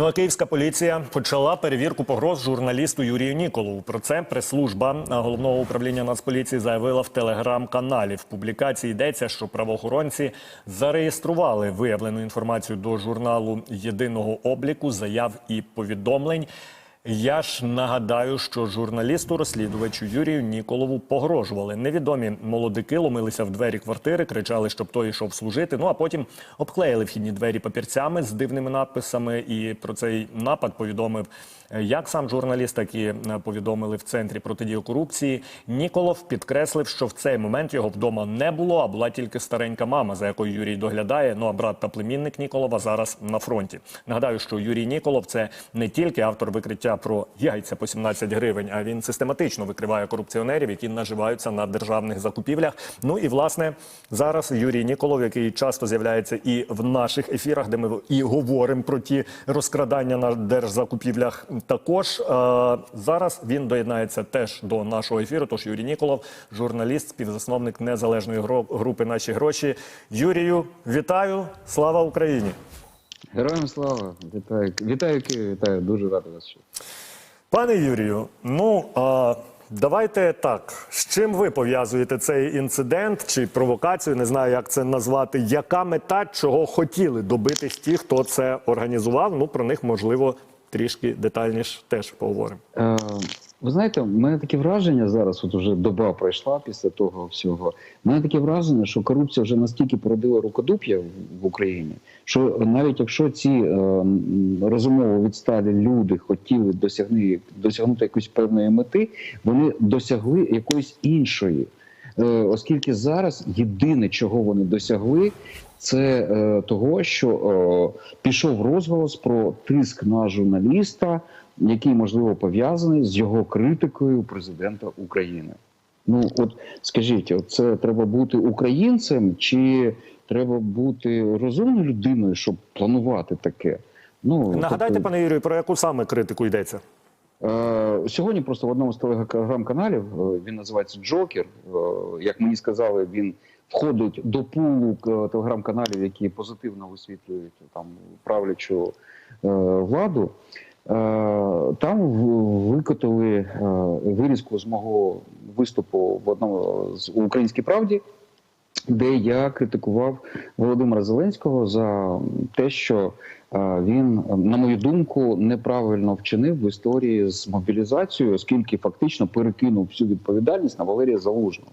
Ну а київська поліція почала перевірку погроз журналісту Юрію Ніколову. Про це прес-служба головного управління Нацполіції заявила в телеграм-каналі. В публікації йдеться, що правоохоронці зареєстрували виявлену інформацію до журналу єдиного обліку заяв і повідомлень. Я ж нагадаю, що журналісту-розслідувачу Юрію Ніколову погрожували. Невідомі молодики ломилися в двері квартири, кричали, щоб той йшов служити. Ну а потім обклеїли вхідні двері папірцями з дивними надписами. І про цей напад повідомив е, як сам журналіст, так і е, повідомили в центрі протидії корупції. Ніколов підкреслив, що в цей момент його вдома не було, а була тільки старенька мама, за якою Юрій доглядає. Ну а брат та племінник Ніколова зараз на фронті. Нагадаю, що Юрій Ніколов це не тільки автор викриття про яйця по 17 гривень, а він систематично викриває корупціонерів, які наживаються на державних закупівлях. Ну і власне зараз Юрій Ніколов, який часто з'являється і в наших ефірах, де ми і говоримо про ті розкрадання на держзакупівлях. Також е, зараз він доєднається теж до нашого ефіру. Тож Юрій Ніколов, журналіст, співзасновник незалежної групи Наші гроші. Юрію, вітаю! Слава Україні! Героям слава! Вітаю, вітаю Київ, вітаю, дуже радий вас чути. Пане Юрію, ну а, давайте так. З чим ви пов'язуєте цей інцидент чи провокацію? Не знаю, як це назвати. Яка мета, чого хотіли добитись ті, хто це організував? Ну про них можливо трішки детальніше теж поговоримо. Е, ви знаєте, в мене таке враження зараз, от уже доба пройшла після того всього. У мене таке враження, що корупція вже настільки породила рукодуп'я в, в Україні, що навіть якщо ці е, розумово відсталі люди хотіли досягни, досягнути якоїсь певної мети, вони досягли якоїсь іншої. Е, оскільки зараз єдине, чого вони досягли, це е, того, що е, пішов розголос про тиск на журналіста, який можливо пов'язаний з його критикою президента України. Ну от скажіть, от це треба бути українцем, чи треба бути розумною людиною, щоб планувати таке? Ну Нагадайте, тобто- пане Юрію, про яку саме критику йдеться? Е, Сьогодні просто в одному з телеграм-каналів е, він називається Джокер. Е, Як мені сказали, він входить до пулу телеграм-каналів, які позитивно висвітлюють там правлячу владу. Е, Там викотили е, вирізку з мого виступу в одному з Українській правді, де я критикував Володимира Зеленського за те, що е, він, на мою думку, неправильно вчинив в історії з мобілізацією, оскільки фактично перекинув всю відповідальність на Валерія Залужного.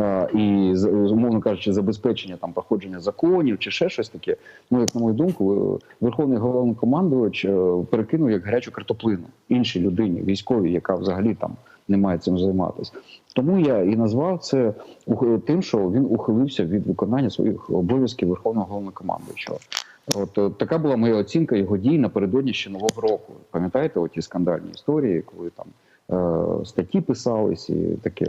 Е, І умовно кажучи, забезпечення там проходження законів чи ще щось таке. Ну як на мою думку, е, верховний головнокомандувач е, перекинув як гарячу картоплину іншій людині, військовій, яка взагалі там не має цим займатися. Тому я і назвав це ух- тим, що він ухилився від виконання своїх обов'язків верховного головнокомандуючого. От е, така була моя оцінка його дій напередодні ще нового року. Пам'ятаєте, оті скандальні історії, коли там е, статті писались і таке.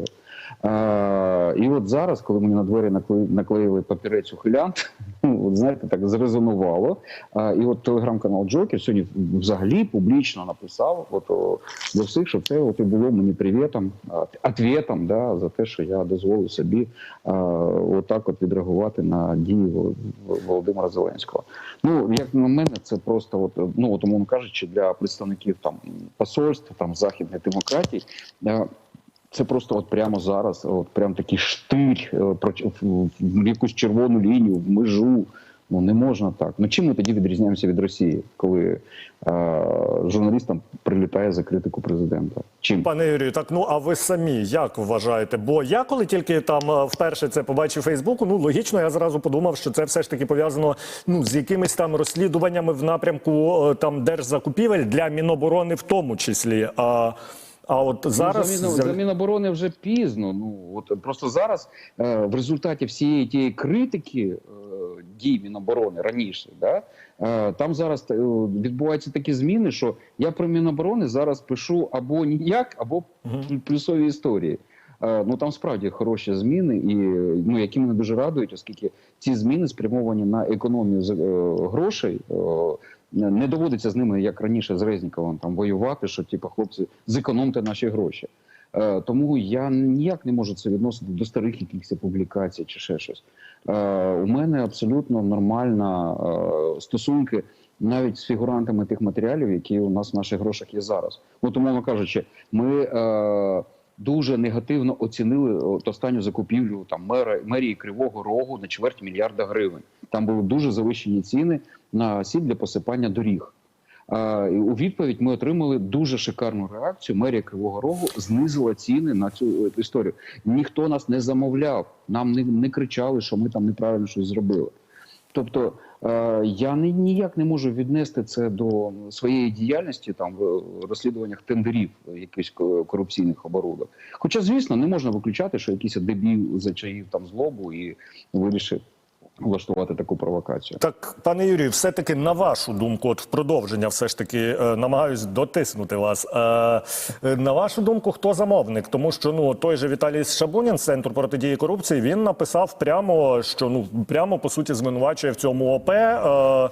І от зараз, коли мені на двері наклеїли, папірець ухилянт, от знаєте, так зрезонувало. І от телеграм-канал Джокер сьогодні взагалі публічно написав от, до всіх, що це от і було мені привітом, ответом да, за те, що я дозволив собі отак от відреагувати на дії Володимира Зеленського. Ну, як на мене, це просто, от, ну, от, умовно кажучи, для представників там посольств, там західних демократій. Це просто от прямо зараз, от прям такий штиль е, в якусь червону лінію, в межу. Ну не можна так. Ну чим ми тоді відрізняємося від Росії, коли е, журналістам прилітає за критику президента? Чим? Пане Юрію, так ну а ви самі як вважаєте? Бо я коли тільки там е, вперше це побачив Фейсбуку, ну логічно, я зразу подумав, що це все ж таки пов'язано ну з якимись там розслідуваннями в напрямку е, там держзакупівель для Міноборони, в тому числі. А, а от зараз ну, за, з'яв- оборони Міноборони вже пізно. Ну от просто зараз е, в результаті всієї тієї критики е, дій Міноборони раніше, да е, там зараз е, відбуваються такі зміни, що я про Міноборони зараз пишу або ніяк, або плюсові історії. Е, Ну там справді хороші зміни, і ну які мене дуже радують, оскільки ці зміни спрямовані на економію е, грошей. е, Не доводиться з ними, як раніше з Резніковим, там воювати, що типу, хлопці, зекономте наші гроші. Е, Тому я ніяк не можу це відносити до старих якихось публікацій чи ще щось. Е, У мене абсолютно нормальна е, стосунки навіть з фігурантами тих матеріалів, які у нас в наших грошах є зараз. От, умовно кажучи, ми е, дуже негативно оцінили от останню закупівлю там мера мерії Кривого Рогу на чверть мільярда гривень. Там були дуже завищені ціни на сіль для посипання доріг. Е, у відповідь ми отримали дуже шикарну реакцію. Мерія Кривого Рогу знизила ціни на цю е, історію. Ніхто нас не замовляв, нам не, не кричали, що ми там неправильно щось зробили. Тобто е, я ніяк не можу віднести це до своєї діяльності там в розслідуваннях тендерів якихось ко- корупційних оборудок. Хоча, звісно, не можна виключати, що якийсь дебіл зачаїв там злобу і вирішив влаштувати таку провокацію. Так, пане Юрію, все-таки на вашу думку, от в продовження, все ж таки е, намагаюсь дотиснути вас. Е, е, на вашу думку, хто замовник? Тому що ну той же Віталій Шабунін з центру протидії корупції він написав прямо, що ну прямо по суті звинувачує в цьому ОП е,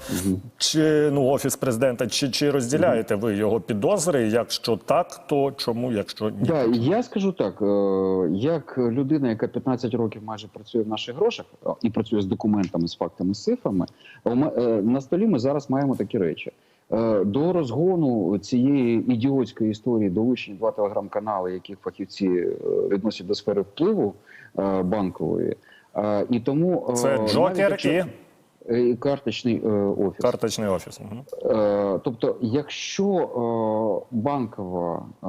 чи ну офіс президента. Чи, чи розділяєте ви його підозри? Якщо так, то чому? Якщо ні? Да, я скажу так: е, як людина, яка 15 років майже працює в наших грошах е, і працює з документами, з фактами, з цифрами, е, на столі ми зараз маємо такі речі. Е, До розгону цієї ідіотської історії долучені два телеграм-канали, яких фахівці е, відносять до сфери впливу банкової. І тому Це Джокер якщо- і карточний е, офіс. карточний офіс. Мгм. Е, Тобто, якщо е, банкова, е,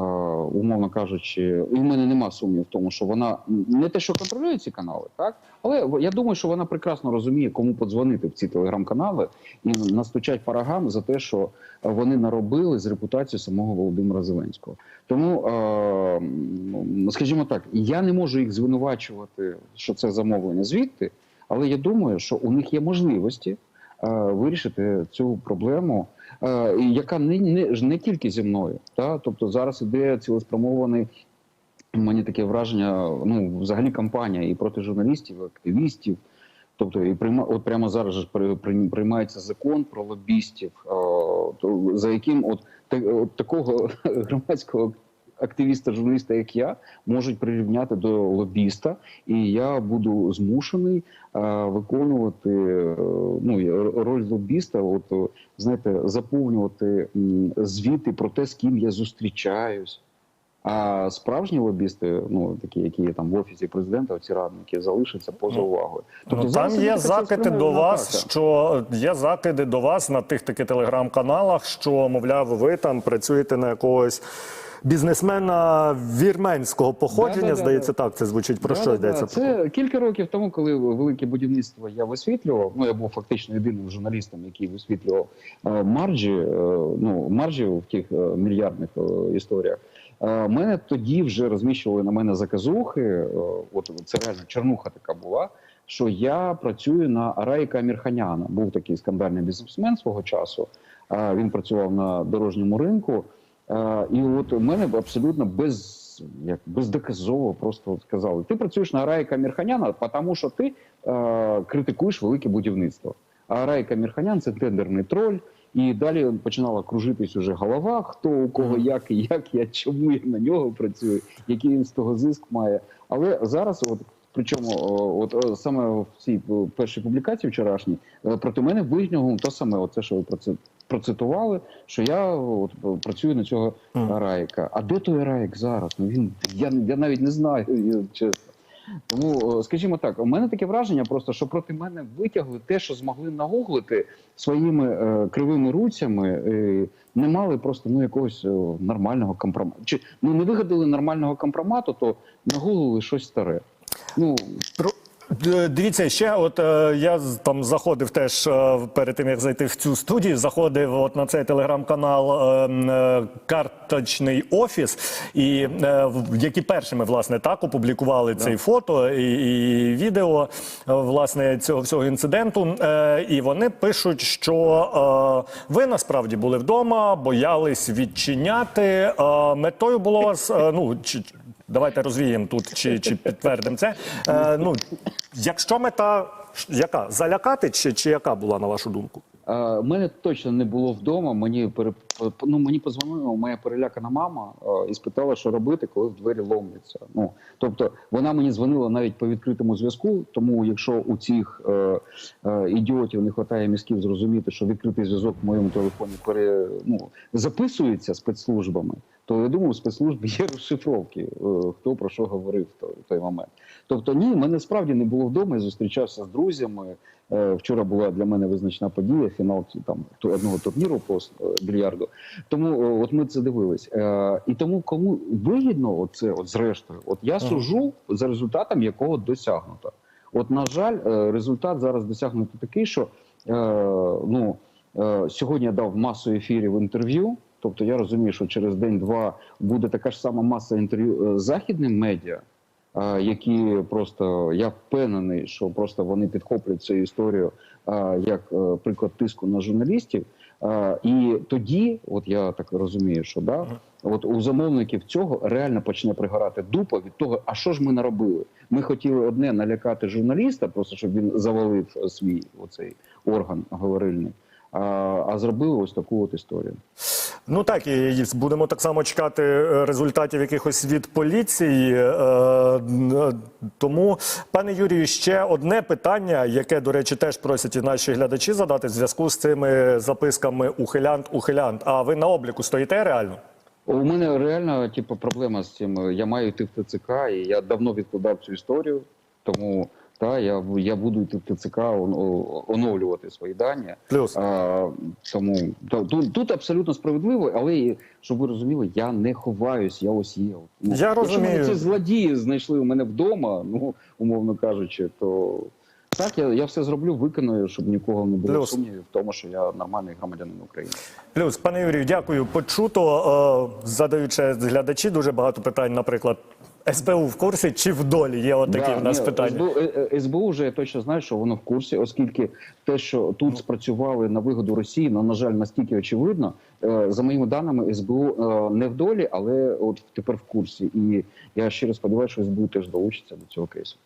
умовно кажучи, в мене нема сумнів в тому, що вона не те, що контролює ці канали, так але я думаю, що вона прекрасно розуміє, кому подзвонити в ці телеграм-канали і настучать парагам за те, що вони наробили з репутацією самого Володимира Зеленського. Тому, е, скажімо так, я не можу їх звинувачувати, що це замовлення звідти, але я думаю, що у них є можливості е, вирішити цю проблему, е, яка не, не, ж не тільки зі мною. Та? Тобто зараз іде цілеспрямований. Мені таке враження, ну взагалі кампанія і проти журналістів, і активістів. Тобто, і прийма, от прямо зараз при, приймається закон про лобістів, е, то, за яким от, та, от такого громадського активіста, журналіста, як я, можуть прирівняти до лобіста, і я буду змушений е, виконувати е, ну, роль лобіста, от знаєте, заповнювати звіти про те, з ким я зустрічаюсь. А справжні лобісти, ну такі, які є там в офісі президента, ці радники, залишаться поза Ну, увагою. Ну, там є закиди до вас, атака. що є закиди до вас на тих таки телеграм-каналах, що мовляв, ви там працюєте на якогось бізнесмена вірменського походження. Да-да-да-да. Здається, так це звучить. Про що Да-да-да. йдеться? Це кілька років тому, коли велике будівництво я висвітлював. Ну я був фактично єдиним журналістом, який висвітлював е, маржі, е, ну маржі в тих е, мільярдних історіях. Мене тоді вже розміщували на мене заказухи. От це реально чернуха така була. Що я працюю на Арайка Мірханяна. Був такий скандальний бізнесмен свого часу. Він працював на дорожньому ринку. Е, І от у мене абсолютно без як бездоказово просто сказали: ти працюєш на Райка Мірханяна, тому що ти е, критикуєш велике будівництво. А Райка Мірханян це тендерний троль. І далі починала кружитись уже голова, хто у кого як і як я, чому я на нього працюю, який він з того зиск має. Але зараз, от причому, от саме в цій першій публікації вчорашній, е, проти мене вигнягнув то саме, оце, що ви проци- процитували, що я от працюю на цього Мгм. Раїка. А де той Раїк зараз? Ну він я, я навіть не знаю, чесно. Тому, скажімо так, у мене таке враження, просто що проти мене витягли те, що змогли нагуглити своїми е, кривими руцями, е, не мали просто ну якогось е, нормального компромату. Чи ну не вигадали нормального компромату, то нагуглили щось старе. Ну Про- Дивіться, ще от е, я там заходив теж е, перед тим, як зайти в цю студію, заходив от на цей телеграм-канал е, е, Карточний офіс, і е, в- які першими власне так опублікували цей фото і, і відео е, власне цього всього інциденту. Е, і вони пишуть, що е, ви насправді були вдома, боялись відчиняти. Е, метою було вас, е, ну чи Давайте розвіємо тут чи, чи підтвердимо це. Е, ну, якщо мета яка? Залякати, чи, чи яка була, на вашу думку? У мене точно не було вдома. Мені. Ну, мені позвонила моя перелякана мама е, і спитала, що робити, коли в двері ломляться. Ну тобто вона мені дзвонила навіть по відкритому зв'язку. Тому якщо у цих е, е, ідіотів не вистачає мізків зрозуміти, що відкритий зв'язок в моєму телефоні пере... ну, записується спецслужбами, то я думаю, у спецслужб є розшифровки, е, хто про що говорив в той, в той момент. Тобто, ні, мене справді не було вдома. Я зустрічався з друзями. Е, Вчора була для мене визначна подія, фінал там одного турніру по е, більярду. Тому е, от ми це дивились. Е, І тому кому вигідно, оце, от зрештою, от я сужу за результатом, якого досягнуто. От, на жаль, е, результат зараз досягнуто такий, що е, ну, е, сьогодні я дав масу ефірів інтерв'ю. Тобто я розумію, що через день-два буде така ж сама маса інтерв'ю західним медіа, які просто я впевнений, що просто вони підхоплять цю історію як приклад тиску на журналістів. І тоді, от я так розумію, що да, от у замовників цього реально почне пригорати дупа від того, а що ж ми наробили? Ми хотіли одне налякати журналіста, просто щоб він завалив свій оцей орган говорильний. А, а зробили ось таку от історію. Ну так і будемо так само чекати е, результатів якихось від поліції. Е, Тому, пане Юрію, ще одне питання, яке, до речі, теж просять і наші глядачі задати в зв'язку з цими записками ухилянт, ухилянт. А ви на обліку стоїте реально? У мене реально типу, проблема з цим. Я маю йти в ТЦК, і я давно відкладав цю історію, тому та я, я буду ТЦК оновлювати свої дані. Плюс. А, тому то- тут, тут абсолютно справедливо, але щоб ви розуміли, я не ховаюсь, я ось є. Ну, Я розумію. ці злодії знайшли у мене вдома, ну умовно кажучи, то так я, я все зроблю, виконую, щоб нікого не було Плюс. сумнівів в тому, що я нормальний громадянин України. Плюс, пане Юрію, дякую. Почуто. Е, Задають ще глядачі дуже багато питань, наприклад. СБУ в курсі чи в долі є от такі Да, в нас ні, питання. СБУ, е, е, СБУ вже я точно знаю, що воно в курсі, оскільки те, що Ну. тут спрацювали на вигоду Росії, ну, на жаль, настільки очевидно. Е, За моїми даними, СБУ не в долі, але от тепер в курсі. І я щиро сподіваюся, що СБУ теж долучиться до цього кейсу.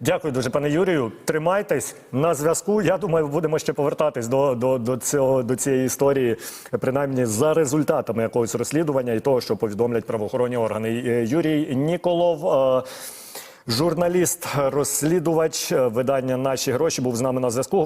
Дякую дуже, пане Юрію. Тримайтесь на зв'язку. Я думаю, будемо ще повертатись до, до, до, цього, до цієї історії, принаймні за результатами якогось розслідування і того, що повідомлять правоохоронні органи. Е, Юрій Ніколов. е, Журналіст, розслідувач е, видання Наші гроші був з нами на зв'язку.